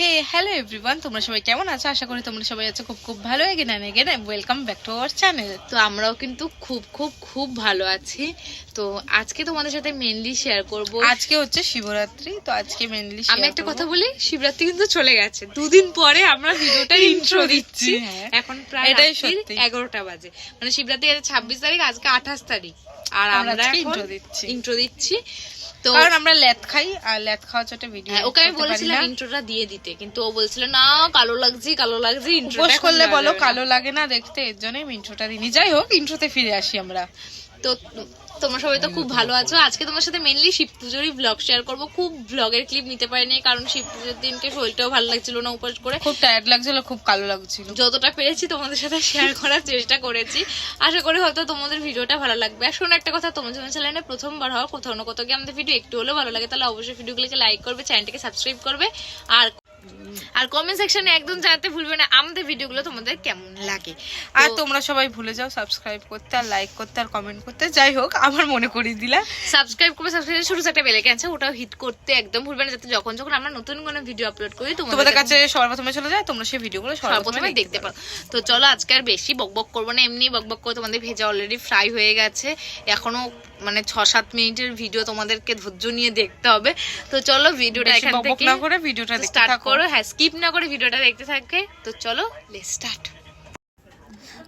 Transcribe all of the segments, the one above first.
হে hello everyone তোমরা সবাই কেমন আছো? আশা করি তোমরা সবাই আছো খুব খুব ভালো। Again and again welcome back to our channel তো আমরাও কিন্তু খুব খুব খুব ভালো আছি। তো আজকে তোমাদের সাথে মেনলি শেয়ার করব। আজকে হচ্ছে শিবরাত্রি তো আজকে মেনলি আমি একটা কথা বলি শিবরাত্রি কিন্তু চলে গেছে। দুদিন পরে আমরা ভিডিওটা ইন্ট্রো দিচ্ছি হ্যাঁ। এখন প্রায় এটাই সত্যি। এগারোটা বাজে। মানে শিবরাত্রি আছে ছাব্বিশ তারিখ আজকে আঠাশ তারিখ। আর আমরা intro দিচ্ছি। ইন্ট্রো দিচ্ছি। তো কারণ আমরা ল্যাথ খাই আর ল্যাথ খাওয়ার ভিডিও হ্যাঁ, ওকে আমি বলেছিলাম ইন্ট্রোটা দিয়ে দিতে কিন্তু ও বলছিল না কালো লাগছে কালো লাগছে ইন্ট্রোটা করলে বলো কালো লাগে না দেখতে এর জন্যই ইন্ট্রোটা দিইনি। যাই হোক ইন্ট্রোতে ফিরে আসি আমরা। তো তোমরা সবাই তো খুব ভালো আছো। আজকে তোমার সাথে মেনলি শিব পুজোরই ব্লগ শেয়ার করব। খুব ব্লগের ক্লিপ নিতে পারিনি কারণ শিব পুজোর দিনকে শরীরটাও ভালো লাগছিল না উপাস করে। খুব টায়ার্ড লাগছিল খুব কালো লাগছিল। যতটা পেরেছি তোমাদের সাথে শেয়ার করার চেষ্টা করেছি। আশা করি হয়তো তোমাদের ভিডিওটা ভালো লাগবে। আর শোনো একটা কথা তোমার জন্য চ্যানেলে প্রথমবার হওয়ার কোথাও না কোথাও গিয়ে আমাদের ভিডিও একটু হলেও ভালো লাগে। তাহলে অবশ্যই ভিডিওগুলোকে লাইক করবে চ্যানেলটাকে সাবস্ক্রাইব করবে। আর আর কমেন্ট সেকশনে একদম জানাতে ভুলবে না আমাদের ভিডিওগুলো তোমাদের কেমন লাগে। আর তোমরা সবাই ভুলে যাও সাবস্ক্রাইব করতে আর লাইক করতে আর কমেন্ট করতে। যাই হোক আমার মনে করিয়ে দিলা। সাবস্ক্রাইব করবে সাবস্ক্রাইব ছোট একটা বেলে আছে ওটাও হিট করতে একদম ভুলবে না যাতে যখন যখন আমরা নতুন কোনো ভিডিও আপলোড করি তোমাদের কাছে সবার প্রথমে চলে যায় তোমরা সেই ভিডিওগুলো সবার সর্বপ্রথমে প্রথমে দেখতে পারো। তো চলো আজকে আর বেশি বকবক করব না এমনি বকবক করে তোমাদের ভেজা অলরেডি ফ্রাই হয়ে গেছে। এখনও মানে ছ সাত মিনিটের ভিডিও তোমাদেরকে ধৈর্য নিয়ে দেখতে হবে। তো চলো ভিডিওটা এখান থেকে না করে ভিডিওটা স্টার্ট করো। হ্যাঁ স্কিপ না করে ভিডিওটা দেখতে থাকে তো চলো লেট স্টার্ট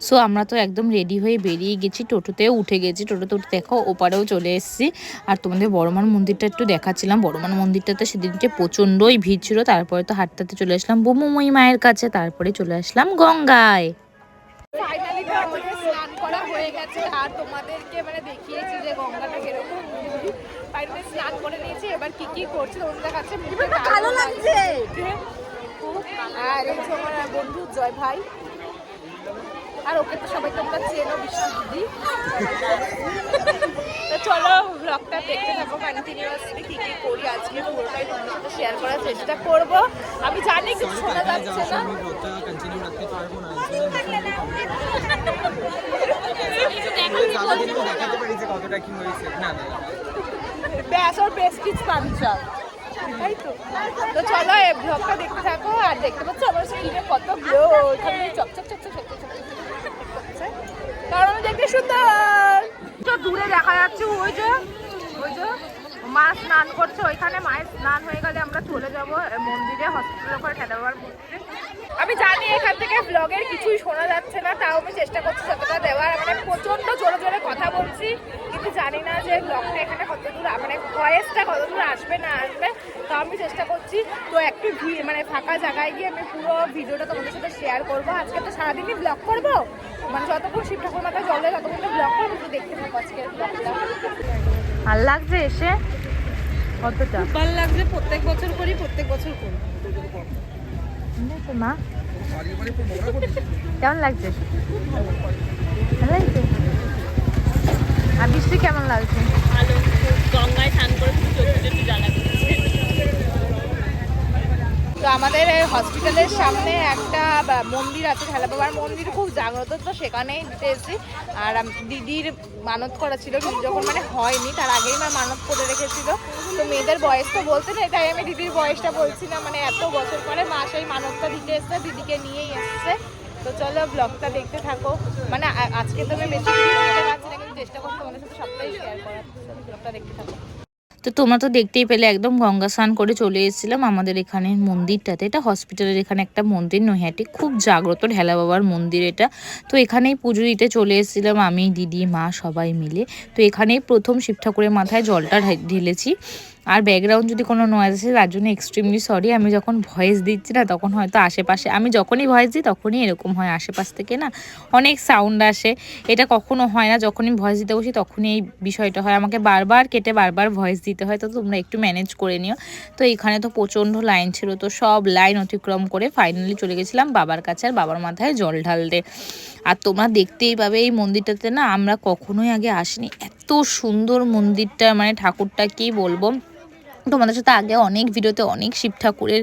সো আমরা তো একদম রেডি হয়ে বেরিয়ে গেছি টোটোতেও উঠে গেছি। টোটোতে উঠে দেখো ওপারেও চলে এসেছি। আর তোমাদের বড়মান মন্দিরটা একটু দেখাচ্ছিলাম। বড়মান মন্দিরটাতে সেদিনকে প্রচণ্ডই ভিড় ছিল। তারপরে তো হাঁটতে হাঁটতে চলে আসলাম বোমুময়ী মায়ের কাছে। তারপরে চলে আসলাম গঙ্গায়। ফাইনালি তো আমাদের স্নান করা হয়ে গেছে আর তোমাদেরকে মানে দেখিয়েছি যে গঙ্গাটা কীরকম ফাইনালি স্নান করে নিয়েছি এবার কি কি করছে তোমাদের কাছে ভালো লাগছে। আর এই যে আমার বন্ধু জয় ভাই আর ওকে তো সবাই তোমরা চেনো বিষ্ণু দিদি। তো চলো ব্লগটা দেখতে থাকো কন্টিনিউয়াসলি কি কি করি আজকে পুরোটাই তোমাদের সাথে শেয়ার করার চেষ্টা করব। আমি জানি কিছু শোনা যাচ্ছে না। ব্যাস ওর বেস্ট কিডস পাঞ্চাল তাই তো তো চলো এই ব্লগটা দেখতে থাকো আর দেখতে পাচ্ছ আমার স্ক্রিনে কত গ্লো ওখানে চপ চপ চপ চপ। কারণ দেখতে সুন্দর তো দূরে দেখা যাচ্ছে ওই যে ওই যে মা স্নান করছে ওইখানে মায়ের স্নান হয়ে গেলে আমরা চলে যাব মন্দিরে হসপিটাল ঠেলা বাবার মন্দিরে আমি জানি এখান থেকে ব্লগের কিছুই শোনা যাচ্ছে না তাও আমি চেষ্টা করছি যতটা দেওয়ার। মানে প্রচণ্ড জোরে জোরে কথা বলছি কিন্তু জানি না যে ব্লগটা এখানে কত দূর মানে ভয়েসটা কত দূর আসবে না আসবে তো আমি চেষ্টা করছি। তো একটু ভি- মানে ফাঁকা জায়গায় গিয়ে আমি পুরো ভিডিওটা তোমাদের সাথে শেয়ার করব। আজকে তো সারাদিনই ব্লগ করব। মানে যতক্ষণ শিব ঠাকুর মাথা জলে ততক্ষণ ব্লগ করব। একটু দেখতে থাকো আজকের ব্লগটা আর লাগছে এসে? কতটা? ভালো লাগছে প্রত্যেক বছর করি প্রত্যেক বছর করি। মা। কেমন লাগছে? ভালো লাগছে আর বৃষ্টি কেমন লাগছে? ভালো গঙ্গায় স্নান করে চোখে একটু জ্বালা তো আমাদের হসপিটালের সামনে একটা মন্দির আছে, ঠেলা বাবার মন্দির খুব জাগ্রত, তো সেখানেই দিতে এসেছি। আর দিদির মানত করা ছিল, কিন্তু যখন মানে হয়নি, তার আগেই মা মানত করে রেখেছিল। তো মেয়েদের বয়স তো বলতে নেই, তাই আমি দিদির বয়সটা বলছি না মানে এত বছর পরে মা সেই মানতটা দিতে এসছে, দিদিকে নিয়েই এসছে। তো চলো ব্লগটা দেখতে থাকো। মানে আজকে তো আমি বেশি না চেষ্টা করছি তোমাদের সাথে সবটাই শেয়ার করার। ব্লগটা দেখতে থাকো। তো তোমরা তো দেখতেই পেলে, একদম গঙ্গা স্নান করে চলে এসেছিলাম আমাদের এখানে মন্দিরটাতে। এটা হসপিটালের এখানে একটা মন্দির, নৈহাটি। খুব জাগ্রত ঢেলা বাবার মন্দির এটা। তো এখানেই পুজো দিতে চলে এসেছিলাম আমি, দিদি, মা সবাই মিলে। তো এখানেই প্রথম শিব ঠাকুরের মাথায় জলটা ঢেলেছি। আর ব্যাকগ্রাউন্ড যদি কোনো নয়েজ আছে তার জন্য এক্সট্রিমলি সরি আমি যখন ভয়েস দিচ্ছি না, তখন হয়তো আশেপাশে, আমি যখনই ভয়েস দিই, তখনই এরকম হয় আশেপাশ থেকে না। অনেক সাউন্ড আসে। এটা কখনো হয় না, যখনই ভয়েস দিতে বসি, তখনই এই বিষয়টা হয়। আমাকে বারবার কেটে বারবার ভয়েস দিতে হয়, তো তোমরা একটু ম্যানেজ করে নিও। তো এখানে তো প্রচণ্ড লাইন ছিল, তো সব লাইন অতিক্রম করে ফাইনালি চলে গেছিলাম বাবার কাছে আর বাবার মাথায় জল ঢালতে। আর তোমরা দেখতেই পাবে এই মন্দিরটাতে না আমরা কখনোই আগে আসিনি। এত সুন্দর মন্দিরটা মানে ঠাকুরটা কি বলব? তোমাদের সাথে আগে অনেক ভিডিওতে অনেক শিব ঠাকুরের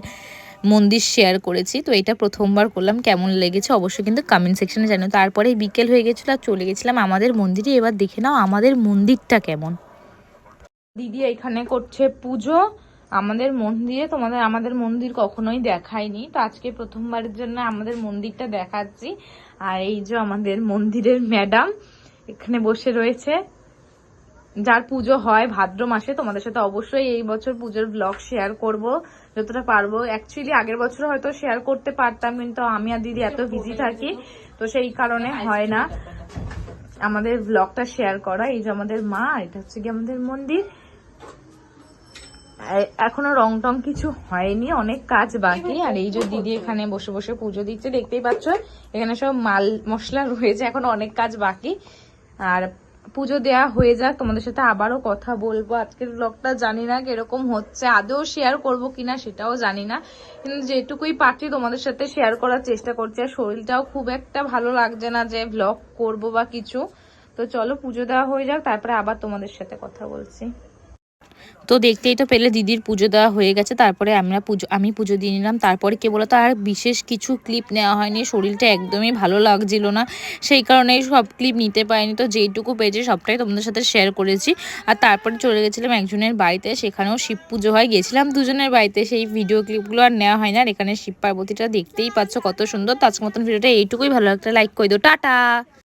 মন্দির শেয়ার করেছি, তো এটা প্রথমবার করলাম। কেমন লেগেছে অবশ্যই কিন্তু কমেন্ট সেকশনে জানো তারপরে বিকেল হয়ে গেছিল আর চলে গেছিলাম আমাদের মন্দিরে। এবার দেখে নাও আমাদের মন্দিরটা কেমন। দিদি এখানে করছে পুজো। আমাদের মন্দিরে তোমাদের, আমাদের মন্দির কখনোই দেখায়নি। তো আজকে প্রথমবারের জন্য আমাদের মন্দিরটা দেখাচ্ছি। আর এই যে আমাদের মন্দিরের ম্যাডাম এখানে বসে রয়েছে। যার পুজো হয় ভাদ্র মাসে। তোমাদের সাথে অবশ্যই এই বছর পুজোর ব্লগ শেয়ার করব, যতটা পারব। অ্যাকচুয়ালি আগের বছর হয়তো শেয়ার করতে পারতাম, কিন্তু আমি আর দিদি এত বিজি থাকি, তো সেই কারণে হয় না। আমাদের ব্লগটা শেয়ার করা। এই যে আমাদের মা এটা হচ্ছে কি আমাদের মন্দির। এখনও রং টং কিছু হয়নি অনেক কাজ বাকি। আর এই যে দিদি এখানে বসে বসে পুজো দিচ্ছে দেখতেই পাচ্ছ? এখানে সব মাল মশলা রয়েছে এখন অনেক কাজ বাকি। আর পুজো দেয়া হয়ে যাক তোমাদের সাথে আবারও কথা বলব। আজকের ব্লগটা জানি না কীরকম হচ্ছে আদৌ শেয়ার করব কিনা সেটাও জানি না। কিন্তু যেটুকুই পারছি তোমাদের সাথে শেয়ার করার চেষ্টা করছি আর শরীরটাও খুব একটা ভালো লাগছে না যে ব্লগ করব বা কিছু। তো চলো পুজো দেওয়া হয়ে যাক তারপরে আবার তোমাদের সাথে কথা বলছি। তো দেখতেই তো পেলে দিদির পুজো দেওয়া হয়ে গেছে, তারপরে আমরা পুজো, আমি পুজো দিয়ে নিলাম। তারপরে কে বলতো, আর বিশেষ কিছু ক্লিপ নেওয়া হয়নি, শরীরটা একদমই ভালো লাগছিল না। সেই কারণে সব ক্লিপ নিতে পারিনি। তো যেইটুকু পেয়েছি, সবটাই তোমাদের সাথে শেয়ার করেছি। আর তারপরে চলে গেছিলাম একজনের বাড়িতে, সেখানেও শিব পুজো হয়। গেছিলাম দুজনের বাড়িতে, সেই ভিডিও ক্লিপগুলো আর নেওয়া হয় না আর এখানে শিব পার্বতীটা দেখতেই পাচ্ছ, কত সুন্দর। তো মতন ভিডিওটা এইটুকুই। ভালো লাগলে লাইক করে দিও। টাটা!